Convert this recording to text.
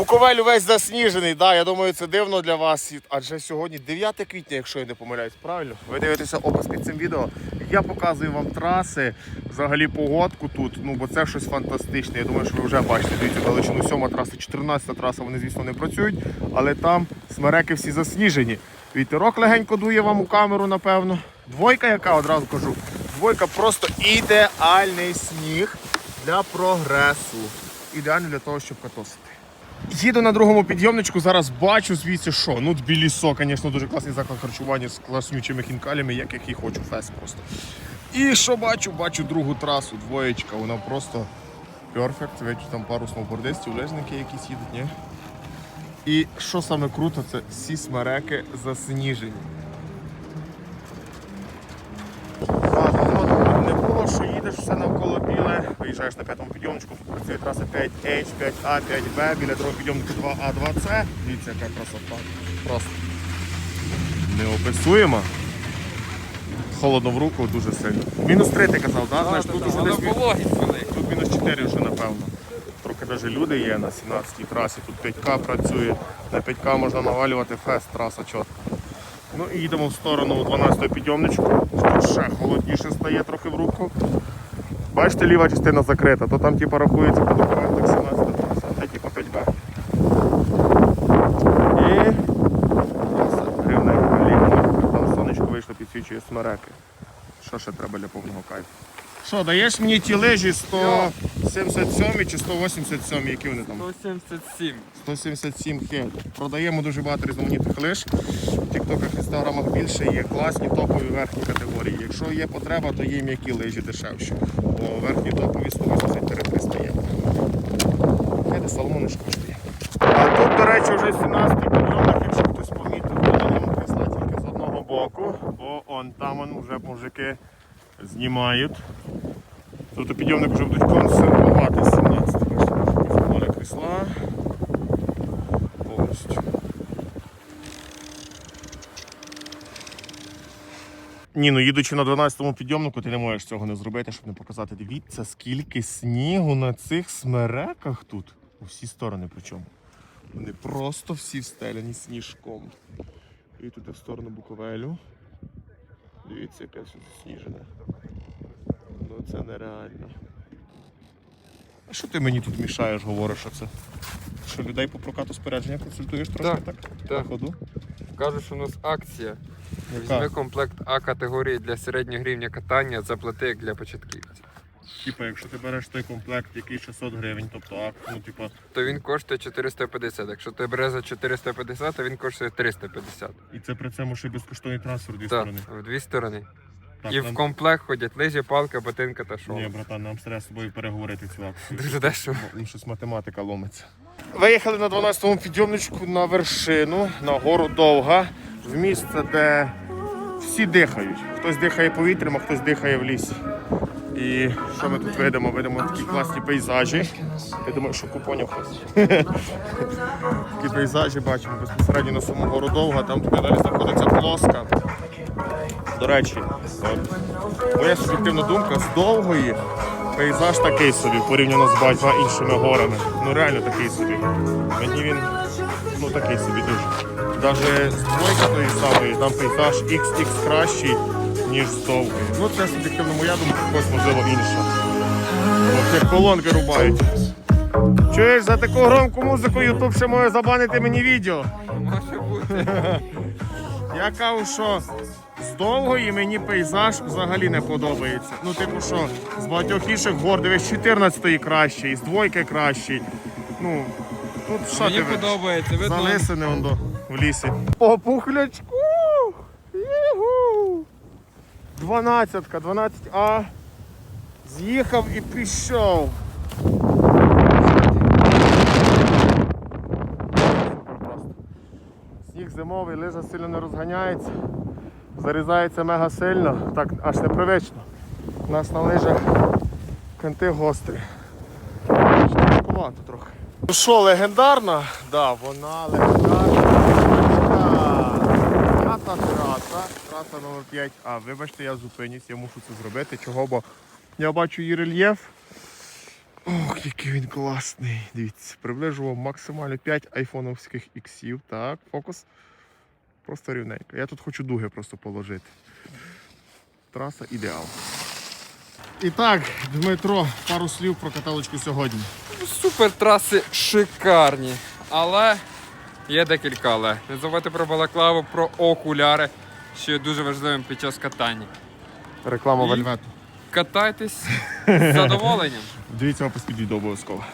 Буковель увесь засніжений, да, я думаю, це дивно для вас. Адже сьогодні 9 квітня, якщо я не помиляюсь, правильно? Ви дивитеся опис під цим відео. Я показую вам траси, взагалі погодку тут. Ну бо це щось фантастичне. Я думаю, що ви вже бачите. Дивіться, далечину 7 траса, 14 траса, вони, звісно, не працюють, але там смереки всі засніжені. Вітерок легенько дує вам у камеру, напевно. Двойка, яка одразу кажу, двойка просто ідеальний сніг для прогресу. Ідеально для того, щоб катосити. Їду на другому підйомничку, зараз бачу звідси, що. Ну, Тбілісо, звісно, дуже класний заклад харчування з класнючими хінкалями, як і хочу, фест просто. І що бачу? Бачу другу трасу, двоєчка, вона просто перфект. Бачу, там пару сноубордистів, лежники якісь їдуть, ні? І що саме круто, це всі смереки засніжені. А, не було, що їдеш все навколо виїжджаєш на п'ятому підйомничку, тут працює траса 5H, 5А, 5Б, біля другого підйомника 2А, 2С. Дивіться, яка красота. Просто неописуємо. Холодно в руку дуже сильно. Мінус 3 ти казав, так? Знаєш, тут уже десь мі- тут мінус 4 вже напевно. Трохи навіть люди є на 17-й трасі, тут 5К працює. На 5К можна навалювати фест, траса чітко. Ну і їдемо в сторону 12-го підйомничку. Тут ще холодніше стає трохи в руку. Бачите, ліва частина закрита, то там типу, рахується по документах 17 траса, а типу 5Б. І рівненько рівненька там сонечко вийшло, підсвічує смереки. Що ще треба для повного кайфу? Що, даєш мені ті лижі 177 чи 187, які вони там? 177. 177 хель. Продаємо дуже багато різноманітних лиж. В тіктоках, інстаграмах більше є класні топові верхні категорії. Якщо є потреба, то є м'які лижі дешевші. Бо верхні топові 183 300 є. Хеди Соломони ж коштує. А тут, до речі, вже 17-й якщо хтось помітив, подаємо крісла тільки з одного боку, бо он там он вже мужики знімають. Тут підйомник вже будуть консервувати 17-й. Бачите, Футбольні крісла. Повністю. Ні, ну їдучи на 12-му підйомнику, ти не можеш цього не зробити, щоб не показати. Дивіться, скільки снігу на цих смереках тут. У всі сторони причому. Вони просто всі встеляні сніжком. І тут в сторону Буковелю. Дивіться, яке все засніжене. Ну це нереально. А що ти мені тут мішаєш, говориш, що це? Що людей по прокату спорядження консультуєш трошки Так, так? так. Ходу? Кажуть, що у нас акція. Яка? Візьми комплект А категорії для середнього рівня катання, заплати як для початківців. Типа, якщо ти береш той комплект, який 600 гривень, тобто а, ну, типа, То він коштує 450. Якщо ти береш за 450, то він коштує 350. і це при цьому ще й безкоштовний трансфер дві Так, сторони. в дві сторони. Так, І нам... в комплект ходять лижі, палка, ботинка та шов. Ні, братан, нам треба з тобою переговорити цю акцію. Дуже дешево. Ну, щось математика ломиться. Виїхали на 12-му підйомничку на вершину, на гору Довга, в місце, де всі дихають. Хтось дихає повітрям, а хтось дихає в лісі. І що ми тут видимо? Видимо такі класні пейзажі. Я думаю, що купоня хтось. Такі пейзажі бачимо безпосередньо на саму гору там туди далі знаходиться плоска. До речі, моя суб'єктивна думка з довгої пейзаж такий собі порівняно з багатьма іншими горами. Ну реально такий собі. Мені він ну такий собі дуже. Навіть з двойки тої самої там пейзаж XX кращий, ніж з довгої. Ну це суб'єктивно моя думка, когось можливо інша. От як колонки рубають. Чуєш, за таку громку музику Ютуб ще може забанити мені відео. Може бути. Я кажу, що з довгої мені пейзаж взагалі не подобається. Ну, типу, що з багатьох інших гор, дивись, 14-ї кращий, з двойки кращий. Ну, тут що Мені ти подобається, видно. залисини он до, в лісі. По пухлячку! 12-ка, 12А. З'їхав і пішов. Сніг зимовий, лижа сильно не розганяється, зарізається мега сильно, так аж непривично. У нас на лижах канти гострі. Важкувато трохи. Ну що, легендарна? Да, вона легендарна. П'ята траса, траса номер 5 А, вибачте, я зупинюсь, я мушу це зробити. Чого? Бо я бачу її рельєф. Ох, який він класний. Дивіться, приближу вам максимально 5 айфоновських іксів. Так, фокус. Просто рівненько. Я тут хочу дуги просто положити. Траса ідеал. І так, Дмитро, пару слів про каталочку сьогодні. Супер траси шикарні. Але є декілька але. Не забувайте про балаклаву, про окуляри, що є дуже важливим під час катання. Реклама І? вельвету. Катайтесь з задоволенням. Дивіться опис під відео обов'язково.